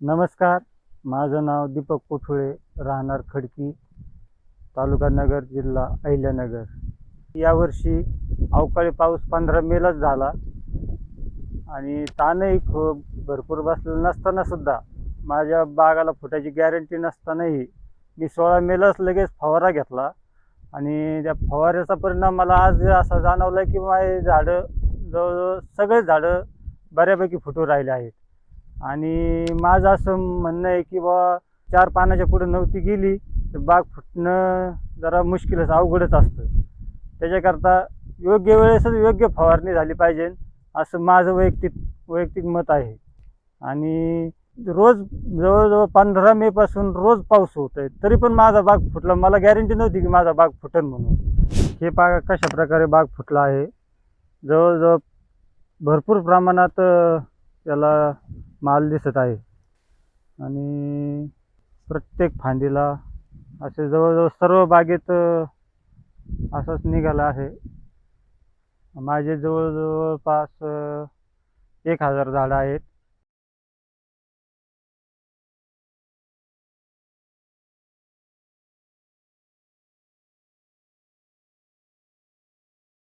नमस्कार माझं नाव दीपक कोठुळे राहणार खडकी तालुका नगर जिल्हा अहिल्यानगर. यावर्षी अवकाळी पाऊस पंधरा मेलाच झाला आणि ताणही खूप भरपूर बसलेला नसतानासुद्धा माझ्या बागाला फुटायची गॅरंटी नसतानाही मी सोळा मेलाच लगेच फवारा घेतला आणि त्या फवाऱ्याचा परिणाम मला आज असा जाणवला की माझे झाडं जवळजवळ सगळे झाडं बऱ्यापैकी फुटू राहिले आहेत. आणि माझं असं म्हणणं आहे की बा चार पानाच्या पुढे नव्हती गेली तर बाग फुटणं जरा मुश्किलच अवघडच असतं. त्याच्याकरता योग्य वेळेसच योग्य फवारणी झाली पाहिजे असं माझं वैयक्तिक वैयक्तिक मत आहे. आणि रोज जवळजवळ पंधरा मेपासून रोज पाऊस होत आहे तरी पण माझा बाग फुटला. मला गॅरंटी नव्हती की माझा बाग फुटन म्हणून. हे बाग कशा प्रकारे बाग फुटला आहे. जवळजवळ भरपूर प्रमाणात त्याला माल दिसत आहे. आणि प्रत्येक फांदीला असे जवळजवळ सर्व बागेत असंच निघालं आहे. माझे जवळजवळपास एक हजार झाडं आहेत.